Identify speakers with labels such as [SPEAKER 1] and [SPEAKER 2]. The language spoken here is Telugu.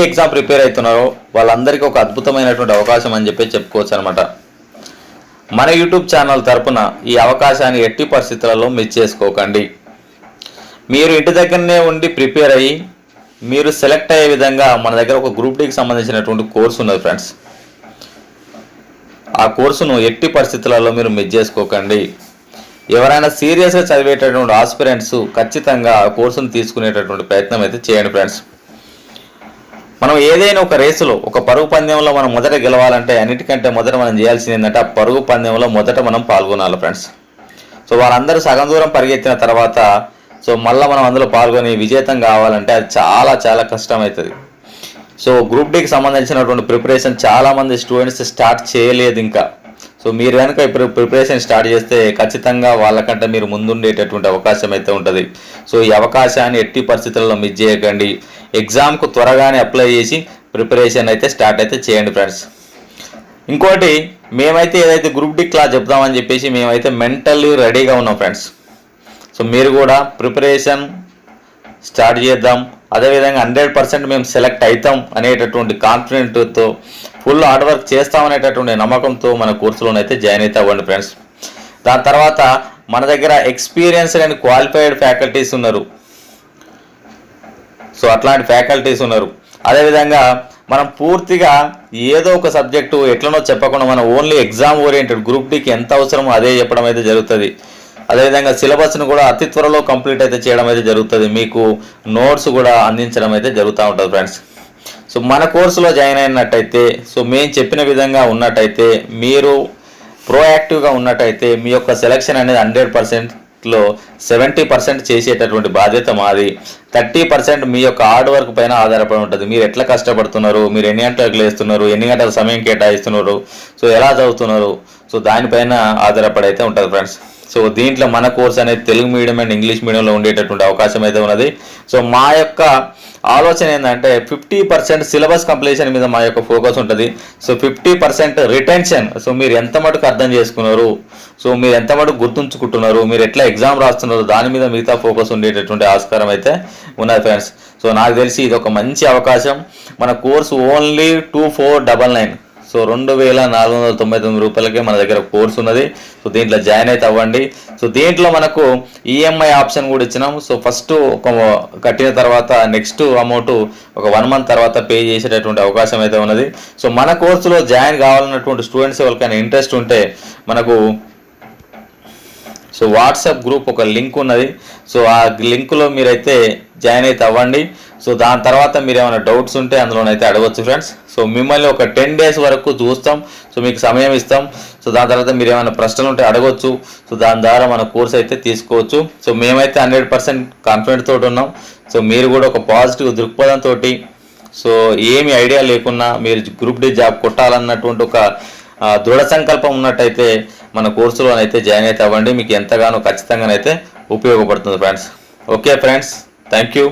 [SPEAKER 1] ఎగ్జామ్ ప్రిపేర్ అవుతున్నారో వాళ్ళందరికీ ఒక అద్భుతమైనటువంటి అవకాశం అని చెప్పి చెప్పుకోవచ్చు అనమాట మన యూట్యూబ్ ఛానల్ తరపున ఈ అవకాశాన్ని ఎట్టి పరిస్థితులలో మిస్ చేసుకోకండి. మీరు ఇంటి దగ్గరనే ఉండి ప్రిపేర్ అయ్యి మీరు సెలెక్ట్ అయ్యే విధంగా మన దగ్గర ఒక గ్రూప్ డీకి సంబంధించినటువంటి కోర్సు ఉన్నది ఫ్రెండ్స్ ఆ కోర్సును ఎట్టి పరిస్థితులలో మీరు మిస్ చేసుకోకండి. ఎవరైనా సీరియస్గా చదివేటటువంటి ఆస్పిరెంట్స్ ఖచ్చితంగా ఆ కోర్సును తీసుకునేటటువంటి ప్రయత్నం అయితే చేయండి ఫ్రెండ్స్ మనం ఏదైనా ఒక రేసులో ఒక పరుగు పందెంలో మనం మొదట గెలవాలంటే అన్నిటికంటే మొదట మనం చేయాల్సింది ఏంటంటే ఆ పరుగు పందెంలో మొదట మనం పాల్గొనాలి ఫ్రెండ్స్. సో వాళ్ళందరూ సగం దూరం పరిగెత్తిన తర్వాత సో మళ్ళీ మనం అందులో పాల్గొని విజేతం కావాలంటే అది చాలా చాలా కష్టం అవుతుంది సో గ్రూప్ డీకి సంబంధించినటువంటి ప్రిపరేషన్ చాలామంది స్టూడెంట్స్ స్టార్ట్ చేయలేదు ఇంకా. సో మీరు కనుక ఇప్పుడు ప్రిపరేషన్ స్టార్ట్ చేస్తే ఖచ్చితంగా వాళ్ళకంటే మీరు ముందుండేటటువంటి అవకాశం అయితే ఉంటుంది. సో ఈ అవకాశాన్ని ఎట్టి పరిస్థితుల్లో మిస్ చేయకండి. ఎగ్జామ్కు త్వరగానే అప్లై చేసి ప్రిపరేషన్ అయితే స్టార్ట్ అయితే చేయండి ఫ్రెండ్స్ ఇంకోటి మేమైతే ఏదైతే గ్రూప్ డి క్లాస్ చెప్దామని చెప్పేసి మేమైతే మెంటల్లీ రెడీగా ఉన్నాం ఫ్రెండ్స్ సో మీరు కూడా ప్రిపరేషన్ స్టార్ట్ చేద్దాం. అదేవిధంగా హండ్రెడ్ పర్సెంట్ మేము సెలెక్ట్ అవుతాం అనేటటువంటి కాన్ఫిడెంట్తో ఫుల్ హార్డ్ వర్క్ చేస్తాం అనేటటువంటి నమ్మకంతో మన కోర్సులోనైతే జాయిన్ అయితే అవ్వండి ఫ్రెండ్స్ దాని తర్వాత మన దగ్గర ఎక్స్పీరియన్స్డ్ అండ్ క్వాలిఫైడ్ ఫ్యాకల్టీస్ ఉన్నారు. సో అట్లాంటి ఫ్యాకల్టీస్ ఉన్నారు. అదేవిధంగా మనం పూర్తిగా ఏదో ఒక సబ్జెక్టు ఎట్లనో చెప్పకుండా మనం ఓన్లీ ఎగ్జామ్ ఓరియంటెడ్ గ్రూప్ డికి ఎంత అవసరమో అదే చెప్పడం అయితే జరుగుతుంది. అదేవిధంగా సిలబస్ను కూడా అతి త్వరలో కంప్లీట్ అయితే చేయడం అయితే జరుగుతుంది. మీకు నోట్స్ కూడా అందించడం అయితే జరుగుతూ ఉంటుంది ఫ్రెండ్స్. సో మన కోర్సులో జాయిన్ అయినట్టయితే సో మేము చెప్పిన విధంగా ఉన్నట్టయితే మీరు ప్రోయాక్టివ్గా ఉన్నట్టయితే మీ యొక్క సెలక్షన్ అనేది హండ్రెడ్ పర్సెంట్లో సెవెంటీ పర్సెంట్ చేసేటటువంటి బాధ్యత మాది. థర్టీ పర్సెంట్ మీ యొక్క హార్డ్ వర్క్ పైన ఆధారపడి ఉంటుంది. మీరు ఎట్లా కష్టపడుతున్నారు? మీరు ఎన్ని గంటలకు లేస్తున్నారు? ఎన్ని గంటల సమయం కేటాయిస్తున్నారు? సో ఎలా చదువుతున్నారు? సో దానిపైన ఆధారపడి అయితే ఉంటుంది ఫ్రెండ్స్. సో దీంట్లో మన కోర్స్ అనేది తెలుగు మీడియం అండ్ ఇంగ్లీష్ మీడియంలో ఉండేటటువంటి అవకాశం అయితే ఉన్నది. సో మా యొక్క ఆలోచన ఏంటంటే ఫిఫ్టీ పర్సెంట్ సిలబస్ కంప్లీషన్ మీద మా యొక్క ఫోకస్ ఉంటుంది. So fifty percent retention. So మీరు ఎంత మటుకు అర్థం చేసుకున్నారు? సో మీరు ఎంత మటుకు గుర్తుంచుకుంటున్నారు? మీరు ఎట్లా ఎగ్జామ్ రాస్తున్నారు? దాని మీద మిగతా ఫోకస్ ఉండేటటువంటి ఆస్కారం అయితే ఉన్నది ఫ్రెండ్స్. సో నాకు తెలిసి ఇది ఒక మంచి అవకాశం. మన course only two four double nine. So రెండు వేల నాలుగు వందల తొంభై తొమ్మిది రూపాయలకే మన దగ్గర కోర్స్ ఉన్నది. సో దీంట్లో జాయిన్ అయితే అవ్వండి. సో దీంట్లో మనకు ఈఎంఐ ఆప్షన్ కూడా ఇచ్చినాం సో ఫస్ట్ ఒక కట్టిన తర్వాత నెక్స్ట్ అమౌంట్ ఒక వన్ మంత్ తర్వాత పే చేసేటటువంటి అవకాశం అయితే ఉన్నది. సో మన కోర్సులో జాయిన్ కావాలన్నటువంటి స్టూడెంట్స్ ఎవరికైనా ఇంట్రెస్ట్ ఉంటే మనకు సో వాట్సాప్ గ్రూప్ ఒక లింక్ ఉన్నది. సో ఆ లింక్లో మీరైతే జాయిన్ అయితే అవ్వండి. సో దాని తర్వాత మీరు ఏమైనా డౌట్స్ ఉంటే అందులోనైతే అడగవచ్చు ఫ్రెండ్స్ సో మిమ్మల్ని ఒక టెన్ డేస్ వరకు చూస్తాం. సో మీకు సమయం ఇస్తాం. సో దాని తర్వాత మీరు ఏమైనా ప్రశ్నలు ఉంటే అడగవచ్చు సో దాని ద్వారా మన కోర్స్ అయితే తీసుకోవచ్చు. సో మేమైతే హండ్రెడ్ పర్సెంట్ కాన్ఫిడెంట్ తోటి ఉన్నాం. సో మీరు కూడా ఒక పాజిటివ్ దృక్పథంతో సో ఏమి ఐడియా లేకున్నా మీరు గ్రూప్ డి జాబ్ కొట్టాలన్నటువంటి ఒక దృఢ సంకల్పం ఉన్నట్టయితే మన కోర్సులోనైతే జాయిన్ అయితే అవ్వండి. మీకు ఎంతగానో ఖచ్చితంగానైతే ఉపయోగపడుతుంది friends. Okay friends thank you.